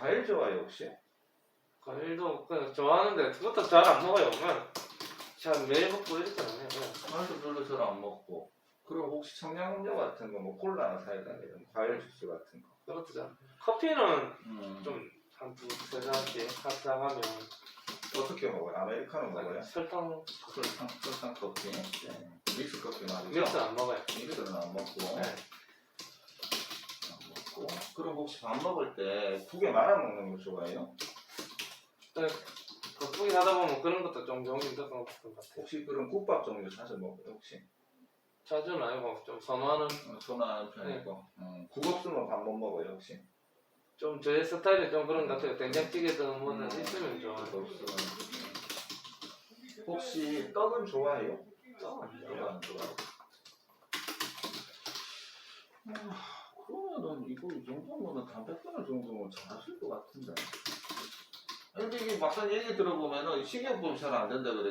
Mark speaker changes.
Speaker 1: 과일 좋아해요 혹시?
Speaker 2: 과일도 그냥 좋아하는데 그것도 잘 안 먹어요. 그냥 잘 매일 먹고 이랬잖아요. 그냥.
Speaker 1: 과일도 별로 잘 안 먹고 그리고 혹시 청량음료 같은 거 뭐 콜라나 사이다 이런 과일 주스 같은 거
Speaker 2: 그것도 잘. 커피는
Speaker 1: 음.
Speaker 2: 좀한두세 잔씩 갖다 하면
Speaker 1: 어떻게 먹어요? 아메리카노 먹어요?
Speaker 2: 설탕
Speaker 1: 설탕, 설탕 커피 네. 믹스 커피 말이죠?
Speaker 2: 믹스 안 먹어요.
Speaker 1: 믹스는 안 먹고
Speaker 2: 네.
Speaker 1: 안 먹고 그럼 혹시 밥 먹을 때 국에 말아 먹는 거 좋아해요?
Speaker 2: 거북이 하다 보면 그런 것도 종종 힘들었던 것 같아요.
Speaker 1: 혹시 그런 국밥 종류 자주 먹어요 혹시?
Speaker 2: 자주는 아니고 좀 선호하는
Speaker 1: 어, 선호하는 편이고 음, 국 없으면 밥 못 먹어요 혹시?
Speaker 2: 좀 저의 스타일이 좀 그런 것 같아요. 된장찌개든 뭐든
Speaker 1: 음.
Speaker 2: 있으면 좋아요.
Speaker 1: 없으면 혹시 떡은 좋아해요?
Speaker 2: 떡은 안
Speaker 1: 좋아요. 아, 그러면은 이거 이 정도면은 담배 끊을 정도면 잘하실 것 같은데. 근데 이게 막상 얘기 들어보면은 식이요법 잘안 된다 그랬죠